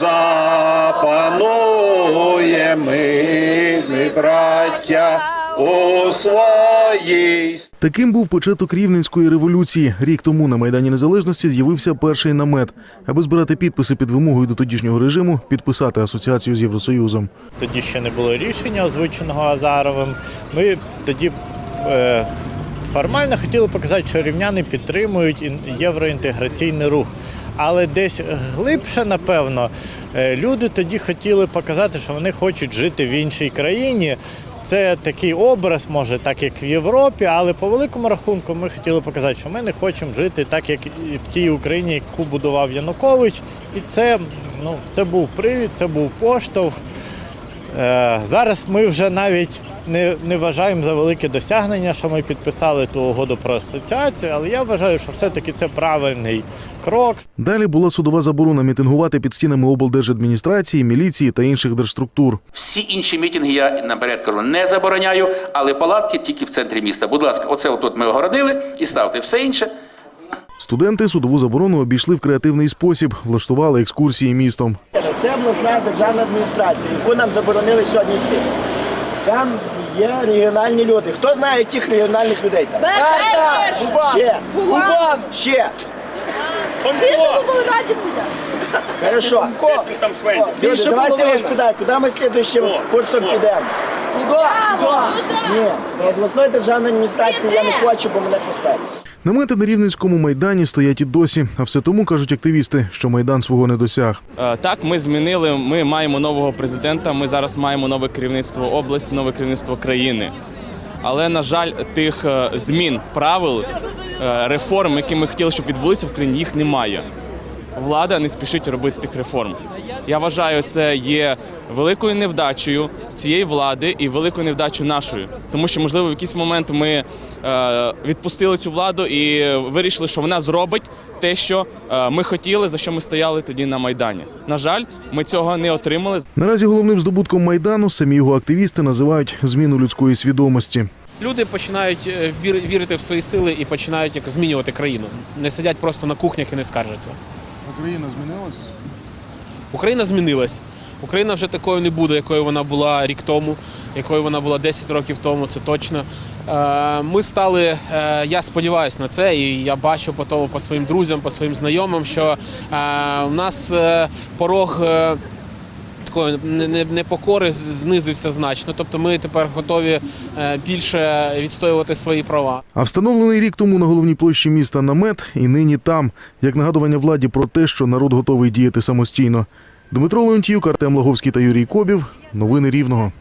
запанує ми, ми, браття, у своїй Таким був початок Рівненської революції. Рік тому на Майдані Незалежності з'явився перший намет, аби збирати підписи під вимогою до тодішнього режиму підписати асоціацію з Євросоюзом. Тоді ще не було рішення, озвученого Азаровим. Ми тоді е, формально хотіли показати, що рівняни підтримують євроінтеграційний рух. Але десь глибше, напевно, е, люди тоді хотіли показати, що вони хочуть жити в іншій країні. Це такий образ, може, так як в Європі, але по великому рахунку ми хотіли показати, що ми не хочемо жити так, як в тій Україні, яку будував Янукович. І це, ну, це був привід, це був поштовх. Е, Зараз ми вже навіть не, не вважаємо за велике досягнення, що ми підписали ту угоду про асоціацію, але я вважаю, що все-таки це правильний крок. Далі була судова заборона мітингувати під стінами облдержадміністрації, міліції та інших держструктур. Всі інші мітинги я наперед кажу не забороняю, але палатки тільки в центрі міста. Будь ласка, оце отут ми огородили і ставте все інше. Студенти судову заборону обійшли в креативний спосіб, влаштували екскурсії містом. Це обласна державна адміністрація, яку нам заборонили сьогодні йти. Там є регіональні люди. Хто знає тих регіональних людей там? Ще. Ще. Всі ж у Болграді сидять. Хорошо. Люди, давайте я вас питаю, куди ми слідуючим курсом підемо? Ні, до обласної державної адміністрації я не хочу, бо мене посадять. Намети на Рівненському майдані стоять і досі, а все тому кажуть активісти, що майдан свого не досяг. Е, Так, ми змінили. Ми маємо нового президента. Ми зараз маємо нове керівництво області, нове керівництво країни. Але на жаль, тих е, змін правил, е, реформ, які ми хотіли, щоб відбулися в країні, їх немає. Влада не спішить робити тих реформ. Я вважаю, це є великою невдачею цієї влади і великою невдачею нашої, тому що можливо в якийсь момент ми е, відпустили цю владу і вирішили, що вона зробить те, що е, ми хотіли, за що ми стояли тоді на майдані. На жаль, ми цього не отримали. Наразі головним здобутком майдану самі його активісти називають зміну людської свідомості. Люди починають е, вірити в свої сили і починають як змінювати країну. Не сидять просто на кухнях і не скаржаться. Україна змінилась. Україна змінилась. Україна вже такою не буде, якою вона була рік тому, якою вона була 10 років тому, це точно. Е, Ми стали, е, я сподіваюся на це, і я бачу по тому по своїм друзям, по своїм знайомим, що у нас е, порог. е, Такої не- не- непокори знизився значно. Тобто ми тепер готові більше відстоювати свої права. А встановлений рік тому на головній площі міста намет і нині там, як нагадування владі про те, що народ готовий діяти самостійно. Дмитро Леонтьюк, Артем Логовський та Юрій Кобів. Новини Рівного.